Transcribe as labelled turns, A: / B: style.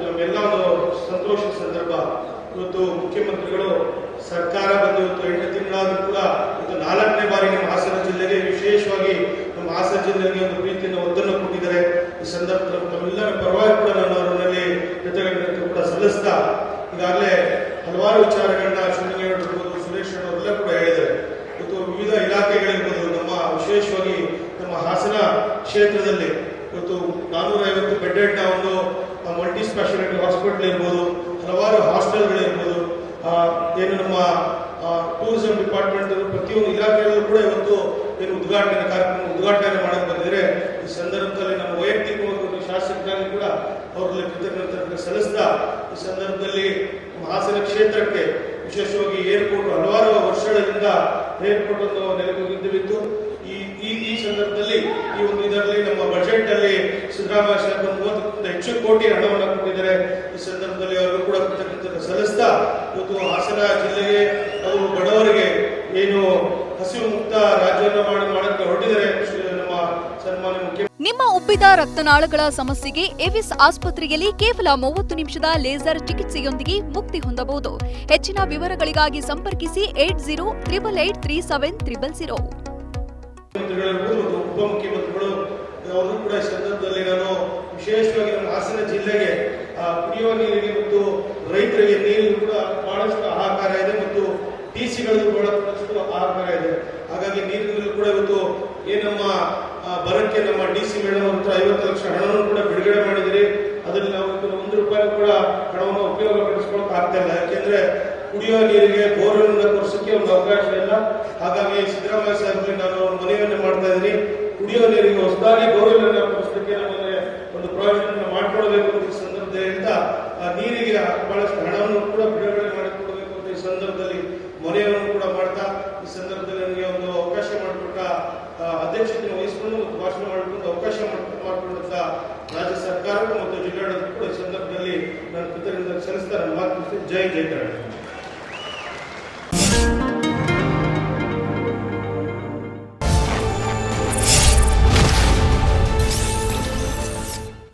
A: ನಮ್ಮೆಲ್ಲ ಒಂದು ಸಂತೋಷದ ಸಂದರ್ಭ. ಇವತ್ತು ಮುಖ್ಯಮಂತ್ರಿಗಳು ಸರ್ಕಾರ ಬಂದು ಇವತ್ತು ಎಂಟು ತಿಂಗಳಾದರೂ ಕೂಡ ಇವತ್ತು ನಾಲ್ಕನೇ ಬಾರಿ ನಮ್ಮ ಹಾಸನ ಜಿಲ್ಲೆಗೆ ವಿಶೇಷವಾಗಿ ನಮ್ಮ ಹಾಸನ ಜಿಲ್ಲೆಗೆ ಒಂದು ಪ್ರೀತಿಯನ್ನು ಒತ್ತನ್ನು ಕೊಟ್ಟಿದ್ದಾರೆ. ಈ ಸಂದರ್ಭದಲ್ಲಿ ತಮ್ಮೆಲ್ಲರ ಪರವಾಗಿ ಕೂಡ ನಾನು ಅವರಲ್ಲಿ ಕೃತಜ್ಞತೆ ಕೂಡ ಸಲ್ಲಿಸ್ತಾ, ಈಗಾಗಲೇ ಹಲವಾರು ವಿಚಾರಗಳನ್ನ ಶಿವಲಿಂಗೇಗೌಡರು ಇರ್ಬೋದು ಸುರೇಶ್ ಅವರೆಲ್ಲ ಕೂಡ ಹೇಳಿದ್ದಾರೆ. ಇವತ್ತು ವಿವಿಧ ಇಲಾಖೆಗಳಿರ್ಬೋದು ನಮ್ಮ ವಿಶೇಷವಾಗಿ ನಮ್ಮ ಹಾಸನ ಕ್ಷೇತ್ರದಲ್ಲಿ. ಇವತ್ತು ನಾನೂರ ಐವತ್ತು ಬೆಡ್ಡೆಡ್ನ ಒಂದು ಸ್ಪೆಷಾಲಿಟಿ ಹಾಸ್ಪಿಟಲ್ ಇರ್ಬೋದು ಹಲವಾರು ಹಾಸ್ಟೆಲ್ಗಳಿರ್ಬೋದು ಆ, ಏನು ನಮ್ಮ ಟೂರಿಸಂ ಡಿಪಾರ್ಟ್ಮೆಂಟ್ ಪ್ರತಿಯೊಂದು ಇಲಾಖೆಯಲ್ಲೂ ಕೂಡ ಇವತ್ತು ಏನು ಉದ್ಘಾಟನೆ ಕಾರ್ಯಕ್ರಮ ಉದ್ಘಾಟನೆ ಮಾಡಕ್ಕೆ ಬಂದಿದ್ದಾರೆ ಈ ಸಂದರ್ಭದಲ್ಲಿ ನಮ್ಮ ವೈಯಕ್ತಿಕವಾಗಿ ಶಾಸಕರಾಗಿ ಕೂಡ ಅವರಲ್ಲಿ ಕೃತಜ್ಞತೆ ಸಲ್ಲಿಸ್ತಾ ಈ ಸಂದರ್ಭದಲ್ಲಿ ಹಾಸನ ಕ್ಷೇತ್ರಕ್ಕೆ ವಿಶೇಷವಾಗಿ ಏರ್ಪೋರ್ಟ್ ಹಲವಾರು ವರ್ಷಗಳಿಂದ ಏರ್ಪೋರ್ಟ್ ಒಂದು ನೆಲೆಗೊಂಡಿದ್ದು ಈ ಈ ಈ ಸಂದರ್ಭದಲ್ಲಿ ಈ ಒಂದು ಇದರಲ್ಲಿ ನಮ್ಮ ಬಜೆಟ್ ಅಲ್ಲಿ ಸಿದ್ದರಾಮಯ್ಯ ಮೂವತ್ತಕ್ಕಿಂತ ಹೆಚ್ಚು ಕೋಟಿ ಹಣವನ್ನು ಈ ಸಂದರ್ಭದಲ್ಲಿ ಅವರು ಕೂಡ ಕೃತಜ್ಞತೆ ಸಲ್ಲಿಸ್ತಾ ಇವತ್ತು ಹಾಸನ ಜಿಲ್ಲೆಗೆ ಅವರು ಬಡವರಿಗೆ ಏನು ಹಸಿವು ಮುಕ್ತ ರಾಜ್ಯವನ್ನು ಮಾಡಿ ಮಾಡಕ್ಕೆ ಹೊರಟಿದ್ದಾರೆ ನಮ್ಮ ಸನ್ಮಾನ್ಯ ಮುಖ್ಯ
B: ನಿಮ್ಮ ಉಬ್ಬಿದ ರಕ್ತನಾಳಗಳ ಸಮಸ್ಯೆಗೆ ಎವಿಸ್ ಆಸ್ಪತ್ರೆಯಲ್ಲಿ ಕೇವಲ ಮೂವತ್ತು ನಿಮಿಷದ ಲೇಸರ್ ಚಿಕಿತ್ಸೆಯೊಂದಿಗೆ ಮುಕ್ತಿ ಹೊಂದಬಹುದು. ಹೆಚ್ಚಿನ ವಿವರಗಳಿಗಾಗಿ ಸಂಪರ್ಕಿಸಿ eight zero triple eight three seven triple zero.
A: ಉಪಮುಖ್ಯಮಂತ್ರಿಗಳು ಅವರು ಕೂಡ ಈ ಸಂದರ್ಭದಲ್ಲಿ ನಾನು ವಿಶೇಷವಾಗಿ ನಮ್ಮ ಹಾಸನ ಜಿಲ್ಲೆಗೆ ಕುಡಿಯುವ ನೀರಿಗೆ ಮತ್ತು ರೈತರಿಗೆ ನೀರಿಗೂ ಕೂಡ ಬಹಳಷ್ಟು ಹಾಹಾಕಾರ ಇದೆ ಮತ್ತು ಟಿ ಕೂಡ ಬಹಳಷ್ಟು ಹಾಹಾಕಾರ ಇದೆ. ಹಾಗಾಗಿ ನೀರಿನಲ್ಲಿ ಕೂಡ ಇವತ್ತು ಏನು ನಮ್ಮ ಬರಕ್ಕೆ ನಮ್ಮ ಡಿ ಸಿ ಮೇಡಮ್ ಅವರು ಐವತ್ತು ಲಕ್ಷ ಹಣವನ್ನು ಕೂಡ ಬಿಡುಗಡೆ ಮಾಡಿದಿರಿ ಅದರಲ್ಲಿ ನಾವು ಒಂದು ರೂಪಾಯಿ ಕೂಡ ಹಣವನ್ನು ಉಪಯೋಗ ಪಡಿಸ್ಕೊಳಕ್ ಆಗ್ತಾ ಇಲ್ಲ. ಯಾಕೆಂದ್ರೆ ಕುಡಿಯುವ ನೀರಿಗೆ ಬೋರ್ವೆಲ್ ಕೊರ್ಸಕ್ಕೆ ಒಂದು ಅವಕಾಶ ಇಲ್ಲ. ಹಾಗಾಗಿ ಸಿದ್ದರಾಮಯ್ಯ ಸಾಹೇಬ್ ನಾನು ಮನೆಯನ್ನು ಮಾಡ್ತಾ ಇದ್ದೀನಿ. ಕುಡಿಯುವ ನೀರಿಗೆ ಹೊಸದಾಗಿ ಬೋರ್ವೆಲ್ ಅನ್ನು ಕೊಡಿಸೋದಕ್ಕೆ ನಮಗೆ ಒಂದು ಪ್ರಾಜೆಕ್ಟ್ ಮಾಡ್ಕೊಳ್ಬೇಕು ಅಂತ ಈ ಸಂದರ್ಭದಲ್ಲಿ ಹೇಳ್ತಾ ಆ ನೀರಿಗೆ ಬಹಳಷ್ಟು ಹಣವನ್ನು ಕೂಡ ಬಿಡುಗಡೆ ಮಾಡಿಕೊಡಬೇಕು ಅಂತ ಈ ಸಂದರ್ಭದಲ್ಲಿ ಮೊರೆಯನ್ನು ಕೂಡ ಮಾಡ್ತಾ, ಈ ಸಂದರ್ಭದಲ್ಲಿ ನನಗೆ ಒಂದು ಅವಕಾಶ ಮಾಡಿಕೊಟ್ಟ ಅಧ್ಯಕ್ಷತೆ ವಹಿಸಿಕೊಂಡು ಮತ್ತು ಭಾಷಣ ಮಾಡಿಕೊಂಡು ಅವಕಾಶ ಮಾಡ್ಕೊಂಡು ಮಾಡಿಕೊಂಡಂತ ರಾಜ್ಯ ಸರ್ಕಾರಕ್ಕೂ ಮತ್ತು ಜಿಲ್ಲಾಡಳಿತ ಕೂಡ ಈ ಸಂದರ್ಭದಲ್ಲಿ ನಾನು ಕೃತಜ್ಞತೆ ಸಲ್ಲಿಸ್ತಾ ಮಾತು. ಜೈ ಜೈ ಕರ್ನಾಟಕ